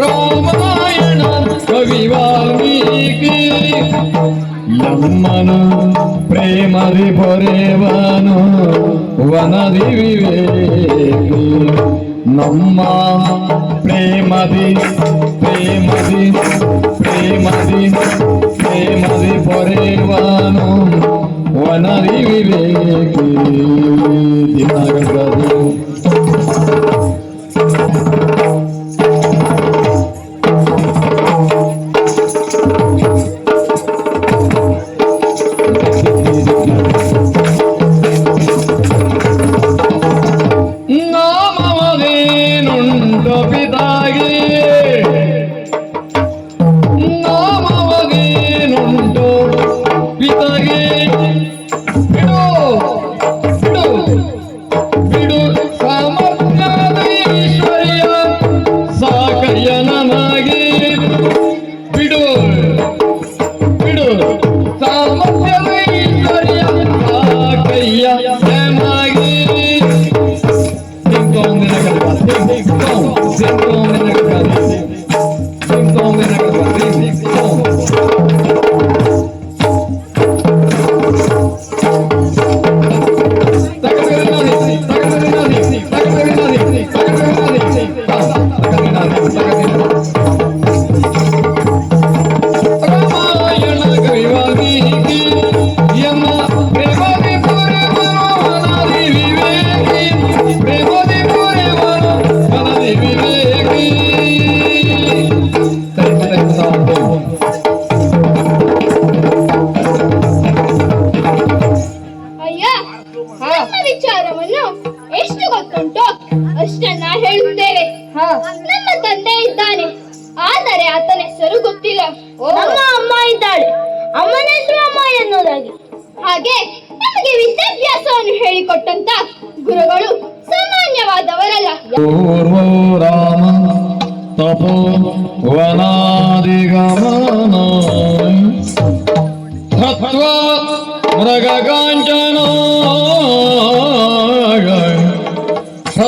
రామాయణ కవి వాల్మీకి ఎమ్మను ప్రేమది పొరేవను వనది వివేకి. నమ్మ ప్రేమది ప్రేమది ప్రేమది ప్రేమది పొరేవను వనది వివేకి. దినగ ಅಷ್ಟನ್ನ ಹೇಳುತ್ತೇವೆ ನಮ್ಮ ತಂದೆ ಇದ್ದಾನೆ. ಆದರೆ ಆತನ ಹೆಸರು ಗೊತ್ತಿಲ್ಲ. ನಮ್ಮ ಅಮ್ಮ ಇದ್ದಾಳೆ. ಅಮ್ಮನ ಹೆಸರು ಅಮ್ಮ ಎನ್ನುವುದಾಗಿ. ಹಾಗೆ ನಮಗೆ ವಿದ್ಯಾಭ್ಯಾಸವನ್ನು ಹೇಳಿಕೊಟ್ಟಂತ ಗುರುಗಳು ಸಾಮಾನ್ಯವಾದವರಲ್ಲ. ಪೂರ್ವೋ ರಾಮ ತಪೋ ವನಾದಿಗಮನ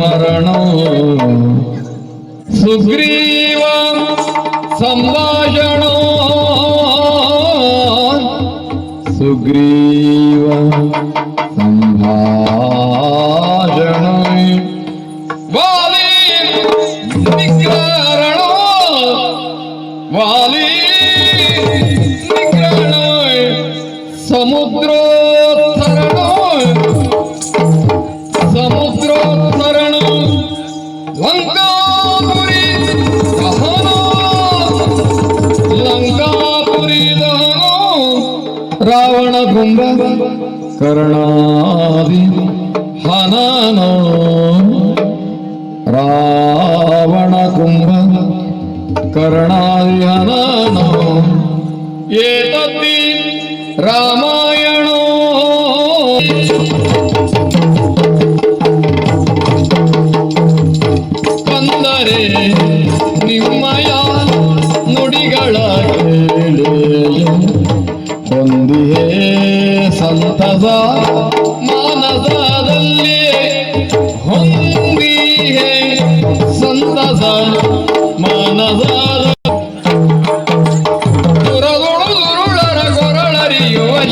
मरण। सुग्रीव संभाषण। सुग्रीव संभाषण। वाली निग्रण वाली निग्रण समुद्रो ರಾವಣ ಕುಂಭ ಕರ್ಣಾದಿ ಹನನ ರಾವಣ ಕುಂಭ ಕರ್ಣಾದಿ ಹನನ ಏತದ್ದಿ ರಾಮಾಯಣ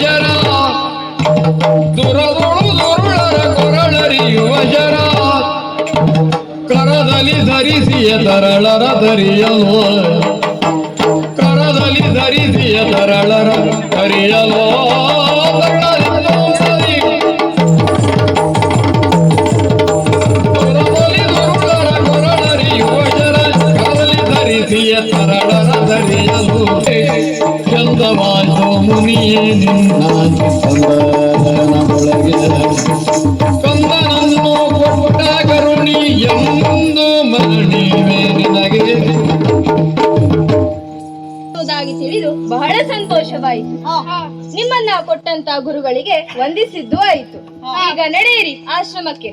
ಜರ ದುರದೊಳು ದುರುಳರ ಕೊರಳರಿಯುವ ಜರ ಕರದಲ್ಲಿ ಧರಿಸಿಯ ತರಳರ ಧರಿಯಲು ಕರದಲ್ಲಿ ಧರಿಸಿಯ ತರಳರ ಧರಿಯಲು ಗತಿಯ ತರಳರ ದರಿಯಲು ಚಂದವಾಯ್ತು ಮುನಿಯೇ ನಿನ್ನ ಚಂದನ ಒಳಗೆ ಕಂದನನ್ನು ಕೊಟ್ಟ ಕರುಣಿ ಎಂದು ಮರಣಿವೆ ನಿನಗೆ. ತಿಳಿದು ಬಹಳ ಸಂತೋಷವಾಯಿತು. ನಿಮ್ಮನ್ನ ಕೊಟ್ಟಂತ ಗುರುಗಳಿಗೆ ವಂದಿಸಿದ್ದು ಆಯಿತು. ಈಗ ನಡೆಯಿರಿ ಆಶ್ರಮಕ್ಕೆ.